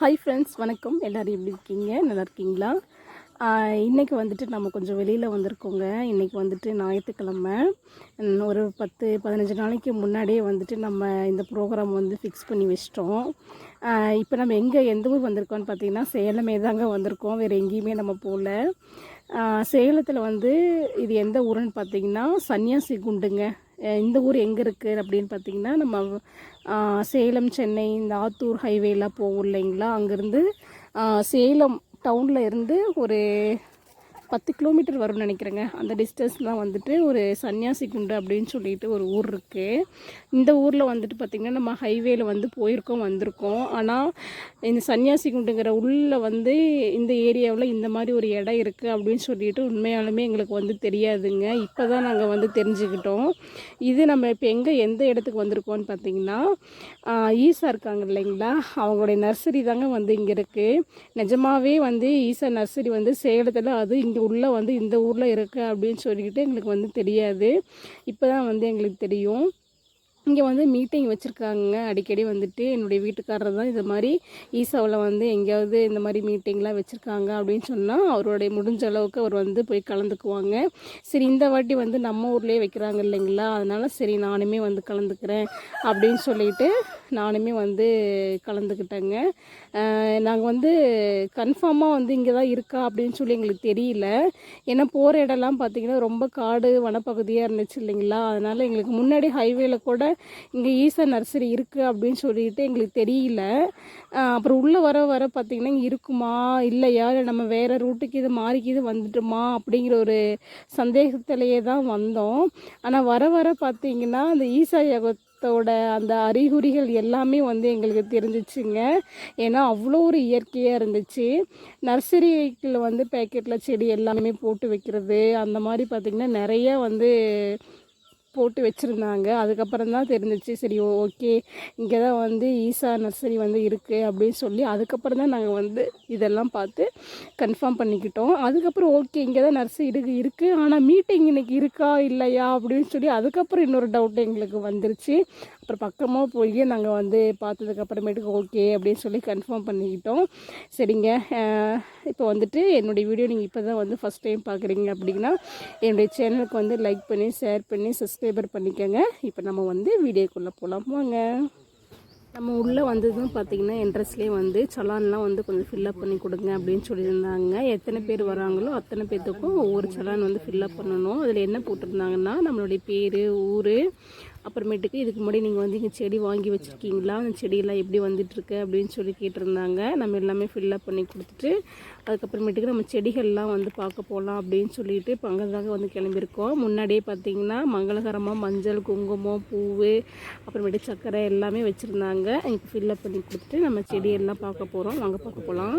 Hi friends வணக்கம். எல்லோரும் எப்படி இருக்கீங்க? நல்லா இருக்கீங்களா? இன்றைக்கி இன்னைக்கு வந்துட்டு நம்ம கொஞ்சம் வெளியில் வந்திருக்கோங்க. இன்னைக்கு வந்துட்டு ஞாயிற்றுக்கிழமை. ஒரு பத்து பதினஞ்சு நாளைக்கு முன்னாடியே வந்துட்டு நம்ம இந்த ப்ரோக்ராம் வந்து ஃபிக்ஸ் பண்ணி வச்சிட்டோம். இப்போ நம்ம எங்கே எந்த ஊர் வந்திருக்கோம்னு பார்த்தீங்கன்னா சேலமே தாங்க வந்திருக்கோம். வேறு எங்கேயுமே நம்ம போகல சேலத்தில் வந்து இது எந்த ஊருன்னு பார்த்தீங்கன்னா சன்னியாசி குண்டுங்க. இந்த ஊர் எங்கே இருக்குது அப்படின்னு பார்த்தீங்கன்னா நம்ம சேலம் சென்னை இந்த ஆத்தூர் ஹைவேலாம் போகும் இல்லைங்களா? அங்கேருந்து சேலம் டவுனில் இருந்து ஒரு பத்து கிலோமீட்டர் வரும்னு நினைக்கிறேங்க. அந்த டிஸ்டன்ஸ்லாம் வந்துட்டு ஒரு சன்னியாசி குண்டு அப்படின்னு சொல்லிட்டு ஒரு ஊர் இருக்குது இந்த ஊரில் வந்துட்டு பார்த்திங்கன்னா நம்ம ஹைவேயில் வந்து போயிருக்கோம் வந்திருக்கோம். ஆனால் இந்த சன்னியாசி குண்டுங்கிற உள்ளே வந்து இந்த ஏரியாவில் இந்த மாதிரி ஒரு இடம் இருக்குது அப்படின்னு சொல்லிட்டு உண்மையாலுமே எங்களுக்கு வந்து தெரியாதுங்க. இப்போ தான் நாங்கள் வந்து தெரிஞ்சுக்கிட்டோம். இது நம்ம இப்போ எங்கே எந்த இடத்துக்கு வந்திருக்கோம்னு பார்த்தீங்கன்னா ஈசா இருக்காங்க இல்லைங்களா? அவங்களுடைய நர்சரி தாங்க வந்து இங்கே இருக்குது நிஜமாகவே வந்து ஈசா நர்சரி வந்து சேலத்தில் அது இங்கே உள்ளே வந்து இந்த ஊரில் இருக்குது அப்படின்னு சொல்லிக்கிட்டு எங்களுக்கு வந்து தெரியாது. இப்போ தான் வந்து எங்களுக்கு தெரியும். இங்கே வந்து மீட்டிங் வச்சுருக்காங்க. அடிக்கடி வந்துட்டு என்னுடைய வீட்டுக்காரர் தான் இது மாதிரி ஈசாவில் வந்து எங்கேயாவது இந்த மாதிரி மீட்டிங்லாம் வச்சுருக்காங்க அப்படின்னு சொன்னால் அவருடைய முடிஞ்ச அளவுக்கு அவர் வந்து போய் கலந்துக்குவாங்க. சரி இந்த வாட்டி வந்து நம்ம ஊர்லேயே வைக்கிறாங்க இல்லைங்களா? அதனால் சரி நானுமே வந்து கலந்துக்கிறேன் அப்படின்னு சொல்லிட்டு நானுமே வந்து கலந்துக்கிட்டேங்க. நாங்கள் வந்து கன்ஃபார்மாக வந்து இங்கே தான் இருக்கா அப்படின்னு சொல்லி எங்களுக்கு தெரியல. ஏன்னா போகிற இடம்லாம் பார்த்தீங்கன்னா ரொம்ப காடு வனப்பகுதியாக இருந்துச்சு இல்லைங்களா? அதனால் எங்களுக்கு முன்னாடி ஹைவேல கூட இங்கே ஈசா நர்சரி இருக்குது அப்படின்னு சொல்லிட்டு எங்களுக்கு தெரியல. அப்புறம் உள்ளே வர வர பார்த்திங்கன்னா இங்கே இருக்குமா இல்லையா? இல்லை நம்ம வேறு ரூட்டுக்கு இது மாறிக்கு இது வந்துட்டுமா அப்படிங்கிற ஒரு சந்தேகத்திலேயே தான் வந்தோம். ஆனால் வர வர பார்த்திங்கன்னா அந்த ஈசா யோகத்தோட அந்த அறிகுறிகள் எல்லாமே வந்து எங்களுக்கு தெரிஞ்சிச்சுங்க. ஏன்னா அவ்வளோ ஒரு இயற்கையாக இருந்துச்சு. நர்சரிக்கில் வந்து பேக்கெட்டில் செடி எல்லாமே போட்டு வைக்கிறது அந்த மாதிரி பார்த்திங்கன்னா நிறைய வந்து போட்டு வச்சுருந்தாங்க. அதுக்கப்புறம் தான் தெரிஞ்சிச்சு சரி ஓகே இங்கே தான் வந்து ஈசா நர்சரி வந்து இருக்குது அப்படின்னு சொல்லி அதுக்கப்புறம் தான் நாங்கள் வந்து இதெல்லாம் பார்த்து கன்ஃபார்ம் பண்ணிக்கிட்டோம். அதுக்கப்புறம் ஓகே இங்கே தான் நர்சரி இருக்கு இருக்குது ஆனால் மீட்டிங் இன்றைக்கி இருக்கா இல்லையா அப்படின்னு சொல்லி அதுக்கப்புறம் இன்னொரு டவுட் எங்களுக்கு வந்துருச்சு. அப்புறம் பக்கமாக போய் நாங்கள் வந்து பார்த்ததுக்கப்புறமேட்டுக்கு ஓகே அப்படின்னு சொல்லி கன்ஃபார்ம் பண்ணிக்கிட்டோம். சரிங்க இப்போ வந்துட்டு என்னுடைய வீடியோ நீங்கள் இப்போ தான் வந்து ஃபஸ்ட் டைம் பார்க்குறீங்க அப்படின்னா என்னுடைய சேனலுக்கு வந்து லைக் பண்ணி ஷேர் பண்ணி சப்ஸ்கிரைபர் பண்ணிக்கோங்க. இப்போ நம்ம வந்து வீடியோக்குள்ளே போகலாம் வாங்க. நம்ம உள்ளே வந்ததும் பார்த்தீங்கன்னா என்ட்ரன்ஸ்லேயே வந்து சலான்லாம் வந்து கொஞ்சம் ஃபில்லப் பண்ணி கொடுங்க அப்படின்னு சொல்லியிருந்தாங்க. எத்தனை பேர் வராங்களோ அத்தனை பேர்த்துக்கும் ஒவ்வொரு சலான் வந்து ஃபில்லப் பண்ணணும். அதில் என்ன போட்டிருந்தாங்கன்னா நம்மளுடைய பேர் ஊர் அப்புறமேட்டுக்கு இதுக்கு முன்னாடி நீங்கள் வந்து இங்கே செடி வாங்கி வச்சுருக்கீங்களா? அந்த செடியெல்லாம் எப்படி வந்துட்டுருக்கு அப்படின்னு சொல்லி கேட்டிருந்தாங்க. நம்ம எல்லாமே ஃபில்லப் பண்ணி கொடுத்துட்டு அதுக்கப்புறமேட்டுக்கு நம்ம செடிகள்லாம் வந்து பார்க்க போகலாம் அப்படின்னு சொல்லிட்டு இப்போ அங்கே வந்து கிளம்பியிருக்கோம். முன்னாடியே பார்த்தீங்கன்னா மங்களகரமாக மஞ்சள் குங்குமம் பூவு அப்புறமேட்டு சர்க்கரை எல்லாமே வச்சுருந்தாங்க. இப்போ ஃபில்லப் பண்ணி கொடுத்துட்டு நம்ம செடியெல்லாம் பார்க்க போகிறோம் வாங்க பார்க்க போகலாம்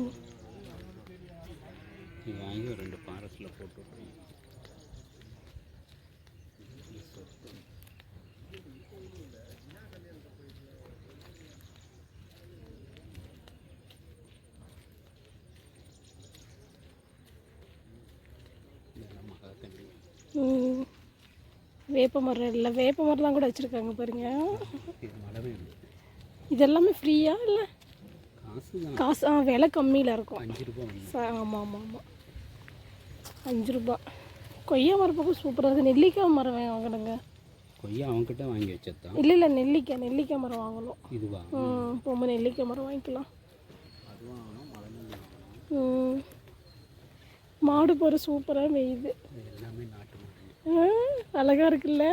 இது வாங்கி ரெண்டு பாரஸில் போட்டு விட்ருங்க. வேப்ப மரம் இல்லை வேப்ப மரம்லாம் கூட வச்சுருக்காங்க பாருங்க. இதெல்லாமே ஃப்ரீயா இல்லை? காசு ஆ விலை கம்மியில் இருக்கும். ஆமாம் ஆமாம் ஆமாம் அஞ்சு ரூபா. கொய்யா மரம் பக்கம் சூப்பராக இருக்குது நெல்லிக்காய் மரம் வாங்கணுங்க கொய்யா அவன்கிட்ட வாங்கி வச்சதான் இல்லை இல்லை நெல்லிக்காய் நெல்லிக்காய் மரம் வாங்கணும். இதுவா? ம் போகும்போது நெல்லிக்காய் மரம் வாங்கிக்கலாம். ம். மாடு போகிற சூப்பராக மேயுது. இது எல்லாமே நாட்டு மாடு. ஆ, அழகா இருக்குல்ல?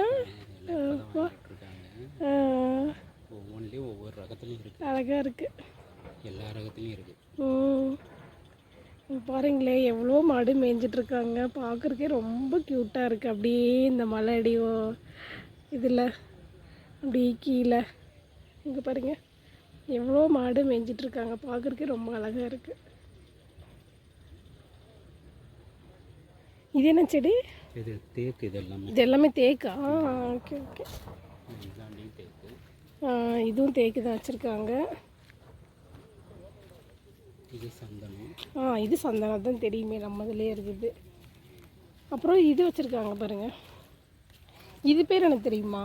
ஒவ்வொன்றிலையும் ஒவ்வொரு ரகத்துலையும் இருக்குது அழகா இருக்கு. எல்லா ரகத்துலையும் இருக்குது ம். பாருங்களேன் எவ்வளோ மாடு மேய்ஞ்சிட்டு இருக்காங்க பார்க்குறக்கே ரொம்ப க்யூட்டாக இருக்குது அப்படியே இந்த மலை அடியோ இதில் அப்படியே கீழே. இங்கே பாருங்க. எவ்வளோ மாடு மேய்ஞ்சிட்டு இருக்காங்க பார்க்குறக்கே ரொம்ப அழகாக இருக்குது இது என்ன செடி? இது தேக்கு இது எல்லாமே இது எல்லாமே தேக்கா. ஓகே ஓகே இதுவும் தேக்கு தான் வச்சுருக்காங்க. இது சந்தனம். ஆ இது சந்தனம். தான் தெரியுமே நம்ம இதுலேயே இருக்குது. அப்புறம் இது வச்சுருக்காங்க பாருங்க. இது பேர் எனக்கு தெரியுமா?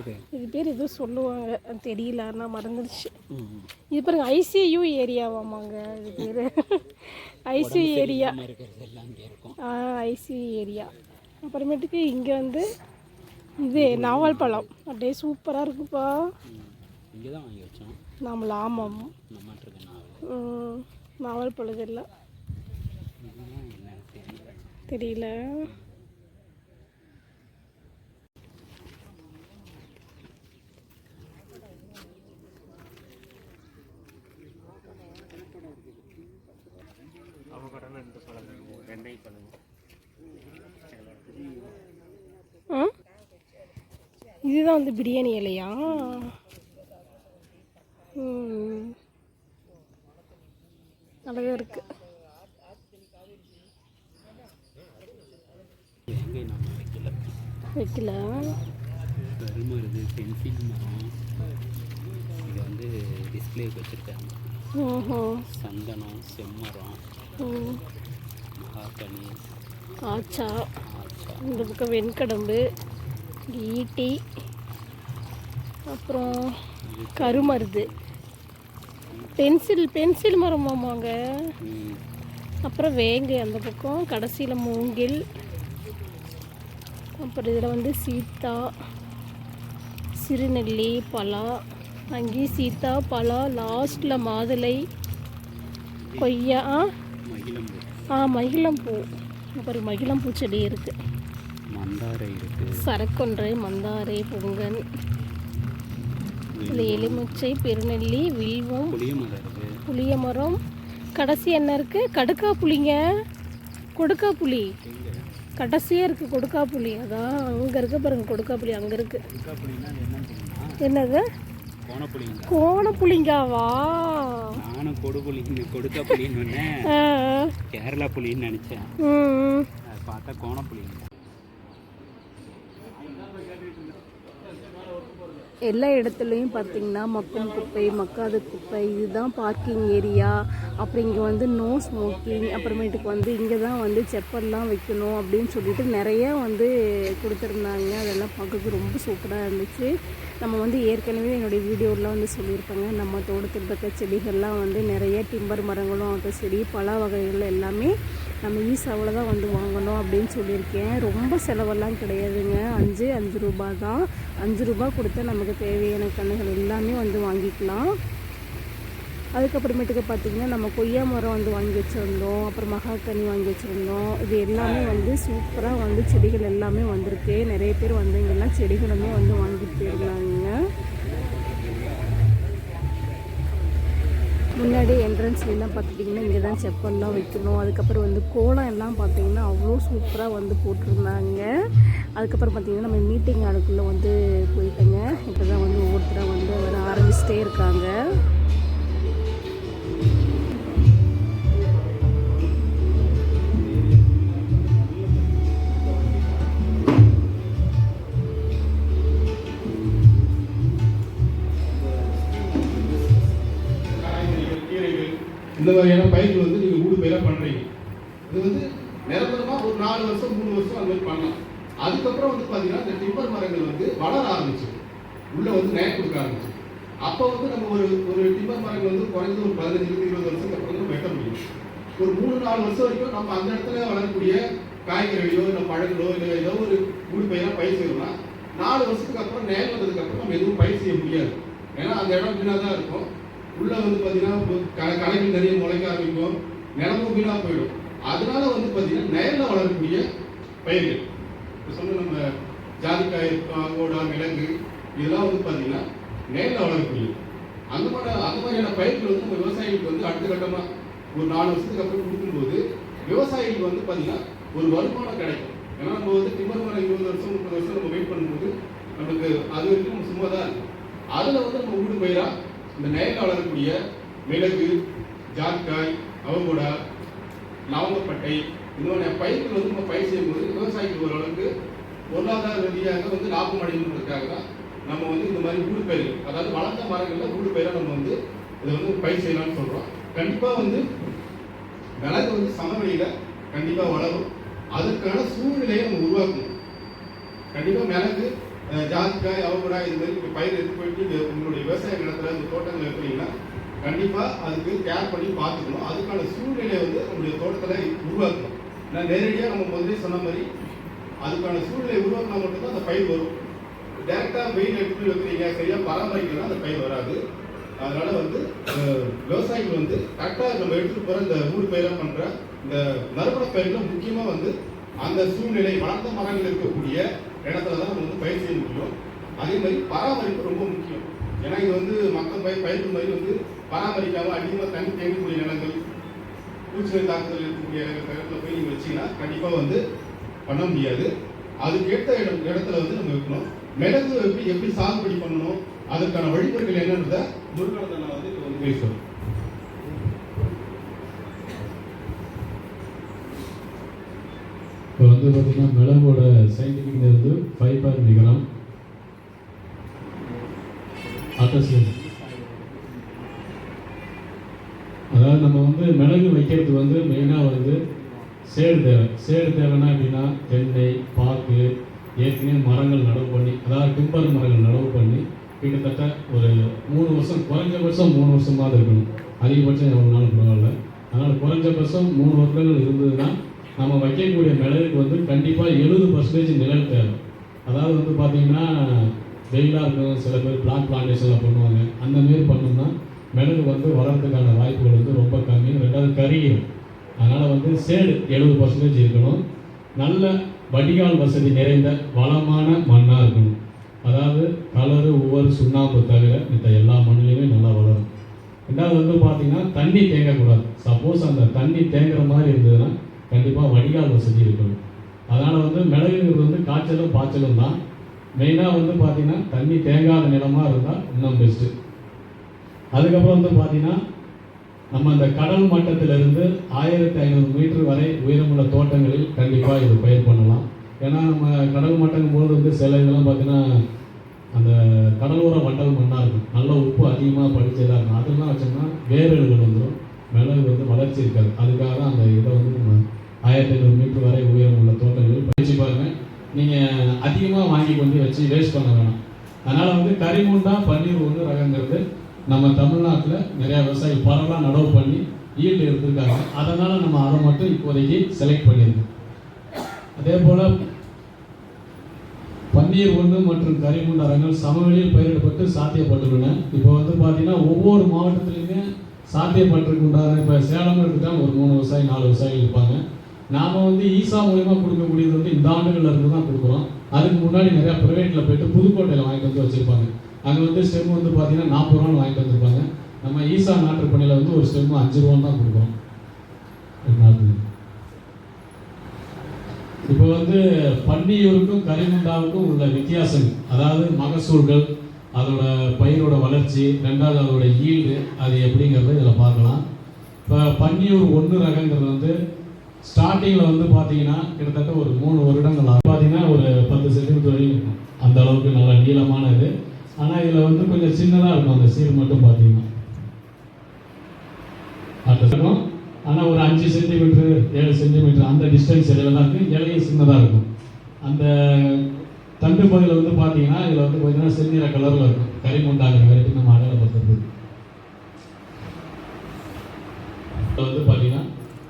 இது. பேர் ஏதோ சொல்லுவாங்க. தெரியல ஆனால் மறந்துடுச்சு. இது பாருங்க ஐசியூ ஏரியாவாமாங்க இது பேர். ICU area. ஆ ஐசியூ ஏரியா. அப்புறமேட்டுக்கு இங்கே வந்து இது நாவல் பழம். அப்படியே சூப்பராக இருக்குப்பா. இங்கே தான் வாங்கி வச்சோம். நாமள ஆமாம் மாவல் இருக்க நாவல் தெரியல. ஆ? இதுதான் வந்து பிரியாணி இலையா ம். அழகா இருக்கு எங்கே நம்ம வைக்கல வைக்கல கருமருது பென்சில் மரம் இது வந்து டிஸ்பிளேக்கு வச்சுருக்காங்க சந்தனம் செம்மரம். மகாக்கனி ஆச்சா. இந்த பக்கம் வெண்கடம்பு ஈட்டி அப்புறம் கருமருது. பென்சில் பென்சில் மரமாமாங்க ம், அப்புறம் வேங்கை அந்த பக்கம் கடைசியில் மூங்கில் அப்புறம் இதில் வந்து சீத்தா சிறுநெல்லி பலா அங்கேயும் சீத்தா பலா லாஸ்ட்டில் மாதுளை கொய்யா. ஆ? மகிழம்பு. ஆ மகிழம்பூ செடி இருக்குது மந்தாரை இருக்குது சரக்கொன்றை மந்தாரை பொங்கன். இதில் எலுமிச்சை பெருநெல்லி வில்வம் புளிய மரம் கடைசி என்ன இருக்குது கடுக்கா புளிங்க கொடுக்கா புளி கடைசியாக இருக்குது கொடுக்கா புளி அதான் அங்கே இருக்க. பாருங்க கொடுக்கா புளி அங்கே இருக்குது என்னது? கோணப்புளிங்க கோண புளிங்காவா நானும் கொடு புளின்னு கொடுக்கா ஆ, கேரளா புளின்னு நினச்சேன். பார்த்தா கோணப்புளிங்க எல்லா இடத்துலையும் பார்த்தீங்கன்னா மக்கும் குப்பை மக்காத குப்பை இதுதான் பார்க்கிங் ஏரியா அப்புறம் இங்கே வந்து நோ ஸ்மோக்கிங் அப்புறமேட்டுக்கு வந்து இங்கே தான் வந்து செப்பல்லாம் வைக்கணும் அப்படின்னு சொல்லிட்டு நிறைய வந்து கொடுத்துருந்தாங்க. அதெல்லாம் பார்க்கறதுக்கு ரொம்ப சூப்பராக இருந்துச்சு. நம்ம வந்து ஏற்கனவே என்னுடைய வீடியோலாம் வந்து சொல்லியிருப்பாங்க. நம்ம தோட்டத்தில் இருக்க செடிகள்லாம் வந்து நிறைய டிம்பர் மரங்களும் ஆகட்டும் செடி பல வகைகள் எல்லாமே நம்ம ஈஸாவில் தான் வந்து வாங்கணும் அப்படின்னு சொல்லியிருக்கேன். ரொம்ப செலவெல்லாம் கிடையாதுங்க. அஞ்சு அஞ்சு ரூபா தான் அஞ்சு ரூபா கொடுத்தா நமக்கு தேவையான கன்றுகள் எல்லாமே வந்து வாங்கிக்கலாம். அதுக்கப்புறமேட்டுக்கு பார்த்திங்கன்னா நம்ம கொய்யா மரம் வந்து வாங்கி வச்சுருந்தோம். அப்புறம் மகாக்கனி வாங்கி வச்சுருந்தோம். இது எல்லாமே வந்து சூப்பராக வந்து செடிகள் எல்லாமே வந்திருக்கு. நிறைய பேர் வந்து இங்கெல்லாம் செடிகளுமே வந்து வாங்கிட்டு போயிருந்தாங்க. முன்னாடி என்ட்ரன்ஸ்லாம் பார்த்துட்டிங்கன்னா இங்கே தான் செப்பல்லாம் வைக்கணும். அதுக்கப்புறம் வந்து கோலம் எல்லாம் பார்த்தீங்கன்னா அவ்வளோ சூப்பராக வந்து போட்டிருந்தாங்க. அதுக்கப்புறம் பார்த்திங்கன்னா நம்ம மீட்டிங் ஆளுக்குள்ளே வந்து போயிட்டேங்க. இப்போ தான் வந்து ஒவ்வொருத்தராக வந்து வர ஆரம்பிச்சிட்டே இருக்காங்க. இந்த மாதிரியான பயிர்கள் வந்து நீங்கள் ஊடு பயிராக பண்ணுறீங்க இது வந்து நிரந்தரமாக ஒரு நாலு வருஷம் மூணு வருஷம் அந்த மாதிரி பண்ணலாம். அதுக்கப்புறம் வந்து பார்த்தீங்கன்னா இந்த டிம்பர் மரங்கள் வந்து வளர ஆரம்பிச்சு உள்ளே வந்து நேர் கொடுக்க ஆரம்பிச்சு அப்போ வந்து நம்ம ஒரு ஒரு டிம்பர் மரங்கள் வந்து குறைஞ்சது ஒரு பதினஞ்சு இருபது வருஷத்துக்கு அப்புறம் நம்ம வெட்ட முடியும். ஒரு மூணு நாலு வருஷம் வரைக்கும் நம்ம அந்த இடத்துல வளரக்கூடிய காய்கறியோ இல்லை பழங்களோ இல்லை ஏதோ ஒரு ஊடு பயிராக பயிர் செய்யணும்னா நாலு வருஷத்துக்கு அப்புறம் நேர் வந்ததுக்கு அப்புறம் நம்ம எதுவும் பயிர் செய்ய முடியாது. ஏன்னா அந்த இடம் வீணாக தான் இருக்கும். உள்ள வந்து பார்த்தீங்கன்னா க- களைகள் நிறைய முளைக்க ஆரம்பிக்கும் நிலமும் வீணாக போயிடும். அதனால வந்து பார்த்தீங்கன்னா நேரில் வளரக்கூடிய பயிர்கள். இப்போ சொன்ன நம்ம ஜாதிக்காய் அங்கோடா மிளகு இதெல்லாம் வந்து பார்த்தீங்கன்னா நேரில் வளரக்கூடியது. அந்த மாதிரி அந்த மாதிரியான பயிர்கள் வந்து நம்ம விவசாயிகளுக்கு வந்து அடுத்த கட்டமாக ஒரு நாலு வருஷத்துக்கு அப்புறம் கொடுக்கும்போது விவசாயிகளுக்கு வந்து பார்த்தீங்கன்னா ஒரு வருமானம் கிடைக்கும். ஏன்னா நம்ம வந்து டிம்பர் மரம் இருபது வருஷம் முப்பது வருஷம் நம்ம வெயிட் பண்ணும்போது நமக்கு அது வரைக்கும் நம்ம சும்மா தான் இருக்கும் அதில் வந்து நம்ம ஊடு பயிராக இந்த நேரில் வளரக்கூடிய மிளகு ஜாக்காய் அவங்கூடா லவங்கப்பட்டை இன்னொன்று பயிர்கள் வந்து நம்ம பயிர் செய்யும்போது விவசாயிகள் ஓரளவுக்கு பொருளாதார ரீதியாக வந்து லாபம் அடையணுன்றதுக்காக தான் நம்ம வந்து இந்த மாதிரி ஊடு பயிர்கள் அதாவது வளர்ந்த மரங்களில் ஊடு பயிராக நம்ம வந்து இதை வந்து பயிர் செய்யலாம்னு சொல்கிறோம் கண்டிப்பாக வந்து விலகு வந்து சமவெளியில் கண்டிப்பாக வளரும். அதற்கான சூழ்நிலையை நம்ம உருவாக்கணும். கண்டிப்பாக மிளகு ஜாதிக்காய் அவகடா இது மாதிரி நீங்கள் பயிர் எடுத்து போயிட்டு உங்களுடைய விவசாய நிலத்தில் இந்த தோட்டங்கள் எடுத்தீங்கன்னா கண்டிப்பாக அதுக்கு கேர் பண்ணி பார்த்துக்கணும். அதுக்கான சூழ்நிலையை வந்து நம்முடைய தோட்டத்தில் உருவாக்கணும். நான் நேரடியாக நம்ம முதலே சொன்ன மாதிரி அதுக்கான சூழ்நிலை உருவாக்கினா மட்டும்தான் அந்த பயிர் வரும். டேரெக்டாக வெயில் எடுத்து வைக்கிறீங்க சரியாக பராமரிக்கலாம் அந்த பயிர் வராது. அதனால் வந்து விவசாயிகள் வந்து கரெக்டாக நம்ம எடுத்துகிட்டு போகிற இந்த ஊடு பயிராக பண்ணுற இந்த நறுமண பயிர்கள் முக்கியமாக வந்து அந்த சூழ்நிலை வளர்ந்த மரங்கள் இருக்கக்கூடிய இடத்துல தான் நம்ம வந்து பயிர் செய்ய முடியும். அதே மாதிரி பராமரிப்பு ரொம்ப முக்கியம். ஏன்னா இது வந்து மக்கள் பயிர் பயிர்கள் மாதிரி வந்து பராமரிக்காமல் அதிகமாக தண்ணி தேங்கக்கூடிய நிலங்கள் பூச்சிகள் தாக்குதல் இருக்கக்கூடிய இடத்துல போய் நீங்கள் வச்சீங்கன்னா கண்டிப்பாக வந்து பண்ண முடியாது. அதுக்கேற்ற இடம் இடத்துல வந்து நம்ம வைக்கணும். மிளகு எப்படி எப்படி சாகுபடி பண்ணணும் அதற்கான வழிமுறைகள் என்னன்றத முருகனத்தை வந்து இப்போ வந்து பேசுவோம் இப்போ வந்து பார்த்தீங்கன்னா மிளகோட சயின்டிஃபிக் நேம் வந்து பாயிண்ட் மிகரம் அதாவது நம்ம வந்து மிளகு வைக்கிறது வந்து மெயினாக வந்து சேடு தேவை. சேடு தேவைன்னா அப்படின்னா தென்னை பாக்கு ஏற்கனவே மரங்கள் நடவு பண்ணி அதாவது டிம்பர் மரங்கள் நடவு பண்ணி கிட்டத்தட்ட ஒரு மூணு வருஷம் குறைஞ்சபட்சம் மூணு வருஷமாவது இருக்கணும். அதிகபட்சம் எவ்வளோ நாளும் பரவாயில்ல. அதனால் குறைஞ்சபட்சம் மூணு வருடங்கள் இருந்ததுன்னா நம்ம வைக்கக்கூடிய மிளகுக்கு வந்து கண்டிப்பாக எழுபது பர்சன்டேஜ் நிழல் தேவை. அதாவது வந்து பார்த்தீங்கன்னா வெயிலாக இருக்கும் சில பேர் பிளான் பிளான்டேஷனில் பண்ணுவாங்க. அந்த மாரி பண்ணோம்னா மிளகு வந்து வளர்றதுக்கான வாய்ப்புகள் வந்து ரொம்ப கம்மி. ரெண்டாவது கரியும் அதனால் வந்து சேடு எழுபது பர்சன்டேஜ் இருக்கணும். நல்ல வடிகால் வசதி நிறைந்த வளமான மண்ணாக இருக்கணும். அதாவது கலரு ஒவ்வொரு சுண்ணாம்பு தவிர மற்ற எல்லா மண்ணிலையுமே நல்லா வளரும். ரெண்டாவது வந்து பார்த்திங்கன்னா தண்ணி தேங்கக்கூடாது. சப்போஸ் அந்த தண்ணி தேங்குற மாதிரி இருந்ததுன்னா கண்டிப்பாக வடிகால் வசதி இருக்கணும். அதனால் வந்து மிளகுங்கிறது வந்து காய்ச்சலும் பாய்ச்சலும் தான். மெயினாக வந்து பார்த்திங்கன்னா தண்ணி தேங்காத நிலமாக இருந்தால் இன்னும் பெஸ்ட்டு அதுக்கப்புறம் வந்து பார்த்திங்கன்னா நம்ம அந்த கடல் மட்டத்திலிருந்து ஆயிரத்தி ஐநூறு மீட்டர் வரை உயரமுள்ள தோட்டங்களில் கண்டிப்பாக இது பயிர் பண்ணலாம். ஏன்னா நம்ம கடல் மட்டங்கும் போது வந்து சில இதெல்லாம் பார்த்தீங்கன்னா அந்த கடலோர வண்டல் மண்ணாக இருக்கும். நல்ல உப்பு அதிகமாக படிச்சதாக இருக்கும். அதெல்லாம் வச்சோம்னா வேரல்கள் வந்துடும் மிளகு வந்து வளர்ச்சி இருக்காது. அதுக்காக தான் அந்த இதை வந்து நம்ம ஆயிரத்தி ஐநூறு மீட்டர் வரை உயரம் உள்ள தோட்டங்கள். பயிற்சி பாருங்கள் நீங்கள் அதிகமாக வாங்கி கொண்டு வச்சு வேஸ்ட் பண்ண வேணாம். அதனால் வந்து கரிமுண்டா பன்னீர் ஒன்று ரகங்கிறது நம்ம தமிழ்நாட்டில் நிறையா விவசாயி பரவலாக நடவு பண்ணி ஈல்டு எடுத்திருக்காங்க. அதனால் நம்ம அதை மட்டும் இப்போதைக்கு செலக்ட் பண்ணியிருக்கோம் அதே போல் பன்னீர் ஒன்று மற்றும் கரிமுண்ட ரகங்கள் சமவெளியில் பயிரிடப்பட்டு சாத்தியப்பட்டுள்ளன. இப்போ வந்து பார்த்தீங்கன்னா ஒவ்வொரு மாவட்டத்துலேயுமே சாத்தியப்பட்டிருக்குண்டான இப்போ சேலம் எடுத்துட்டால் ஒரு மூணு விவசாயி நாலு விவசாயிகள் இருப்பாங்க. நாம் வந்து ஈசா மூலயமா கொடுக்கக்கூடியது வந்து இந்த ஆண்டுகள்ல இருந்து தான் கொடுக்குறோம். அதுக்கு முன்னாடி நிறையா ப்ரைவேட்டில் போயிட்டு புதுக்கோட்டையில் வாங்கிட்டு வந்து வச்சுருப்பாங்க. அங்கே வந்து ஸ்டெம் வந்து பார்த்தீங்கன்னா நாற்பது ரூபான்னு வாங்கிட்டு வந்திருப்பாங்க. நம்ம ஈசா பணியில் வந்து ஒரு ஸ்டெம் அஞ்சு ரூபான்னு தான் கொடுக்குறோம். இப்போ வந்து பன்னியூருக்கும் கரிமுண்டாவுக்கும் உள்ள வித்தியாசம் அதாவது மகசூல்கள் அதோட பயிரோட வளர்ச்சி ரெண்டாவது அதோட ஈல்டு அது எப்படிங்கிறத இதில் பார்க்கலாம். இப்போ பன்னியூர் ஒன்று ரகங்கிறது வந்து ஸ்டார்டிங்கில் வந்து பார்த்தீங்கன்னா கிட்டத்தட்ட ஒரு மூணு வருடங்கள் பார்த்தீங்கன்னா ஒரு பத்து சென்டிமீட்டர் வரையும் இருக்கும். அந்த அளவுக்கு நல்லா நீளமான இது ஆனால் இதில் வந்து கொஞ்சம் சின்னதாக இருக்கும். அந்த சீர் மட்டும் பார்த்தீங்கன்னா. இருக்கும் ஆனால் ஒரு அஞ்சு சென்டிமீட்டர் ஏழு சென்டிமீட்டர் அந்த டிஸ்டன்ஸ் இடையில தான் இருக்குது இலையும் சின்னதாக இருக்கும். அந்த தண்டு பகுதியில் வந்து பார்த்தீங்கன்னா இதில் வந்து பார்த்தீங்கன்னா செந்நிற கலரில் இருக்கும். கரிமுண்டாகிற வரைக்கும் நம்ம அடையாளப்படுத்துறது. வந்து பார்த்தீங்கன்னா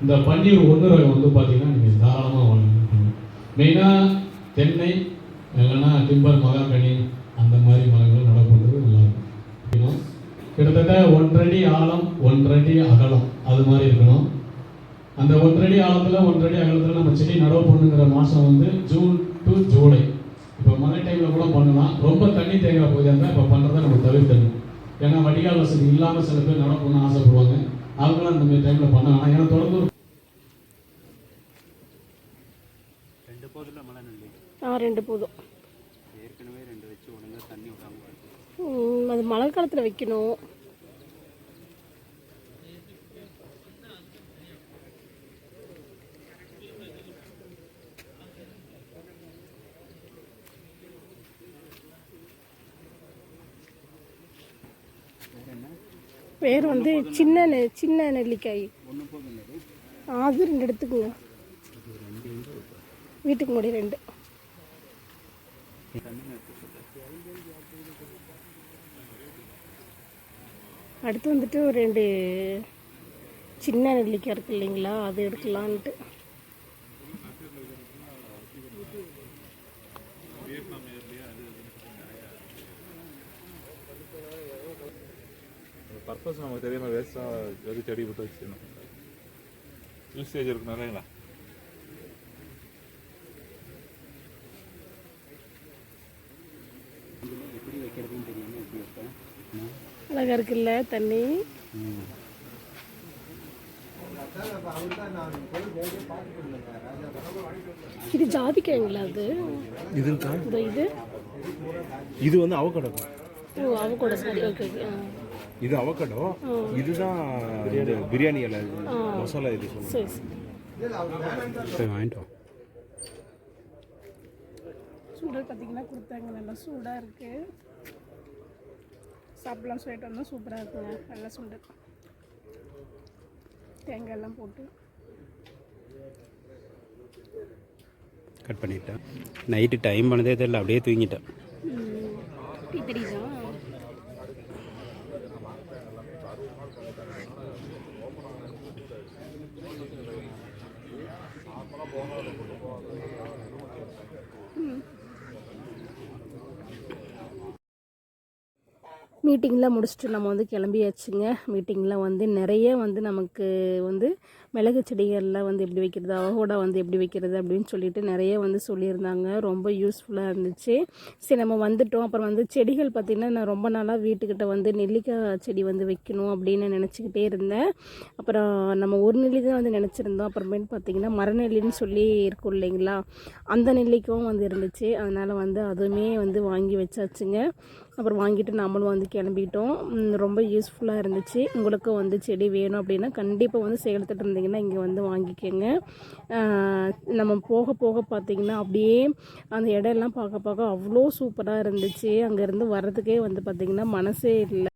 இந்த பன்னீர் ஒன்று ரகம் வந்து பார்த்தீங்கன்னா நீங்கள் தாராளமாக வாங்கலாம் மெயினாக தென்னை இல்லைன்னா டிம்பர் மகாக்கனி அந்த மாதிரி மரங்கள் நடக்கிறது நல்லாயிருக்கும். கிட்டத்தட்ட ஒன்றடி ஆழம் ஒன்றடி அகலம் அது மாதிரி இருக்கணும். அந்த ஒன்றடி ஆழத்தில் ஒன்றடி அகலத்தில் நம்ம செடி நடவு பண்ணுங்கிற மாதம் வந்து ஜூன் டு ஜூலை. இப்போ மழை டைமில் கூட பண்ணலாம். ரொம்ப தண்ணி தேங்குற போதா இருந்தால் இப்போ பண்ணுறதை நம்ம தவிர்த்தணும் ஏன்னா வடிகால் வசதி இல்லாமல் சில பேர் நடவு பண்ண ஆசைப்படுவாங்க. அவங்களாம் இந்த மாதிரி டைமில் பண்ண வேணாம் ஏன்னா தொடர்ந்து ரெண்டு போதில் மழை நெல்லி ஆ ரெண்டு போதும். ஏற்கனவே ரெண்டு வச்சு ஒழுங்கா தண்ணி விடாம இருக்கு. ம், அது மழை காலத்தில் வைக்கணும். பேர் வந்து சின்ன நெ- சின்ன நெல்லிக்காய். அது ரெண்டு எடுத்துக்கோங்க வீட்டுக்கு முடி ரெண்டு. அடுத்து வந்துட்டு ஒரு ரெண்டு சின்ன நெல்லிக்காய் இருக்கு இல்லைங்களா அது எடுக்கலான்ட்டு. பர்பஸ் நமக்கு தெரியாம வேஸ்ட்டாக வெறும் செடி போட்டு வச்சிடணும் யூசேஜ் இருக்கு நிறையா இதுல எப்படி வைக்கிறதுன்னு தெரியாம எப்படி வைப்பேன் ம். அழகா இருக்குல்ல தண்ணி. இது ஜாதிக்காய்ங்களா அது இது. இது வந்து அவக்கடோ ஓ அவ கூட சரி ஓகே ஓகே ஆ. இது அவக்கடோ இதுதான் இந்த பிரியாணி இலை. மசாலா இது சரி வாங்கிட்டு வா. சுண்டல் பார்த்தீங்கன்னா கொடுத்தாங்க. நல்லா சூடாக இருக்குது சாப்பிடலாம் சொல்லிட்டு வந்தால் சூப்பராக இருக்குங்க. நல்லா சுண்டல் தேங்காய் எல்லாம் போட்டு. கட் பண்ணிட்டேன். நைட்டு டைம் பண்ணதே தெரியல. அப்படியே தூங்கிட்டேன். டீ தெரியுதா? மீட்டிங்லாம் முடிச்சுட்டு நம்ம வந்து கிளம்பியாச்சுங்க. மீட்டிங்கில் வந்து நிறைய வந்து நமக்கு வந்து மிளகு செடிகள்லாம் வந்து எப்படி வைக்கிறது அவகோடா வந்து எப்படி வைக்கிறது அப்படின்னு சொல்லிட்டு நிறைய வந்து சொல்லியிருந்தாங்க. ரொம்ப யூஸ்ஃபுல்லாக இருந்துச்சு. சரி நம்ம வந்துட்டோம். அப்புறம் வந்து செடிகள் பார்த்திங்கன்னா நான் ரொம்ப நாளாக வீட்டுக்கிட்ட வந்து நெல்லிக்காய் செடி வந்து வைக்கணும் அப்படின்னு நினச்சிக்கிட்டே இருந்தேன். அப்புறம் நம்ம ஒரு நெல்லி தான் வந்து நினச்சிருந்தோம். அப்புறமேட்டு பார்த்திங்கன்னா மரநெல்லின்னு சொல்லி இருக்கும் இல்லைங்களா? அந்த நெல்லிக்கும் வந்து இருந்துச்சு. அதனால் வந்து அதுவுமே வந்து வாங்கி வச்சாச்சுங்க. அப்புறம் வாங்கிட்டு நம்மளும் வந்து கிளம்பிட்டோம். ரொம்ப யூஸ்ஃபுல்லாக இருந்துச்சு. உங்களுக்கும் வந்து செடி வேணும் அப்படின்னா கண்டிப்பாக வந்து சேலத்துட்டு இருந்தீங்கன்னா இங்கே வந்து வாங்கிக்கோங்க. நம்ம போக போக பார்த்தீங்கன்னா அப்படியே அந்த இடம்லாம் பார்க்க பார்க்க அவ்வளோ சூப்பராக இருந்துச்சு. அங்கேருந்து வர்றதுக்கே வந்து பார்த்திங்கன்னா மனசே இல்லை.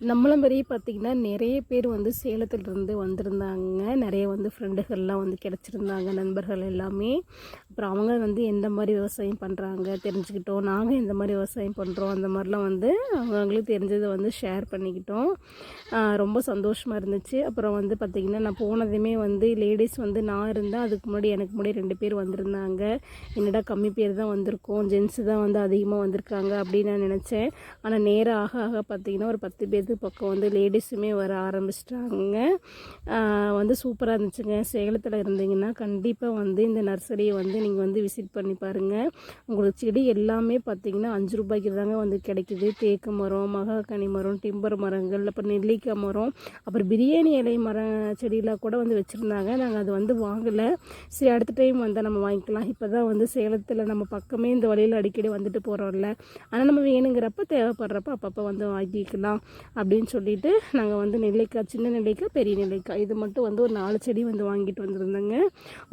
நம்மளும் பெரிய பார்த்திங்கன்னா நிறைய பேர் வந்து சேலத்துலேருந்து வந்திருந்தாங்க. நிறைய வந்து ஃப்ரெண்டுகள்லாம் வந்து கிடச்சிருந்தாங்க நண்பர்கள் எல்லாமே. அப்புறம் அவங்க வந்து எந்த மாதிரி விவசாயம் பண்ணுறாங்க தெரிஞ்சுக்கிட்டோம். நாங்கள் எந்த மாதிரி விவசாயம் பண்ணுறோம் அந்த மாதிரிலாம் வந்து அவங்களுக்கு தெரிஞ்சதை வந்து ஷேர் பண்ணிக்கிட்டோம். ரொம்ப சந்தோஷமாக இருந்துச்சு. அப்புறம் வந்து பார்த்திங்கன்னா நான் போனதுமே வந்து லேடிஸ் வந்து நான் இருந்தேன். அதுக்கு முன்னாடி எனக்கு முன்னாடி ரெண்டு பேர் வந்திருந்தாங்க. என்னடா கம்மி பேர் தான் வந்திருக்கோம். ஜென்ஸு தான் வந்து அதிகமாக வந்திருக்காங்க அப்படின்னு நான் நினச்சேன். ஆனால் நேரம் ஆக ஆக பார்த்திங்கன்னா ஒரு பத்து பேர் இது பக்கம் வந்து லேடிஸுமே வர ஆரம்பிச்சிட்டாங்க வந்து சூப்பராக இருந்துச்சுங்க. சேலத்தில் இருந்தீங்கன்னா கண்டிப்பாக வந்து இந்த நர்சரியை வந்து நீங்கள் வந்து விசிட் பண்ணி பாருங்கள் உங்களுக்கு செடி எல்லாமே பார்த்திங்கன்னா அஞ்சு ரூபாய்க்கு தாங்க வந்து கிடைக்குது. தேக்கு மரம் மகாக்கனி மரம் டிம்பர் மரங்கள் அப்புறம் நெல்லிக்காய் மரம் அப்புறம் பிரியாணி இலை மரம் செடியெலாம் கூட வந்து வச்சுருந்தாங்க. நாங்கள் அது வந்து வாங்கலை. சரி அடுத்த டைம் வந்தால் நம்ம வாங்கிக்கலாம். இப்போ தான் வந்து சேலத்தில் நம்ம பக்கமே இந்த வழியில் அடிக்கடி வந்துட்டு போகிறோம்ல ஆனால் நம்ம வேணுங்கிறப்ப தேவைப்படுறப்ப அப்பப்போ வந்து வாங்கிக்கலாம். அப்படின்னு சொல்லிட்டு நாங்கள் வந்து நெல்லிக்காய் சின்ன நெல்லிக்காய் பெரிய நெல்லிக்காய் இது மட்டும் வந்து ஒரு நாலு செடி வந்து வாங்கிட்டு வந்திருந்தேங்க.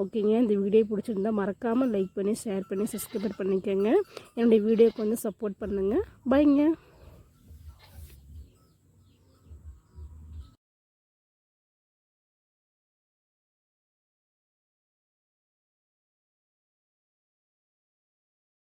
ஓகேங்க இந்த வீடியோ பிடிச்சிருந்தா மறக்காமல் லைக் பண்ணி ஷேர் பண்ணி சப்ஸ்கிரைப் பண்ணிக்கோங்க. என்னுடைய வீடியோக்கு வந்து சப்போர்ட் பண்ணுங்கள் பைங்க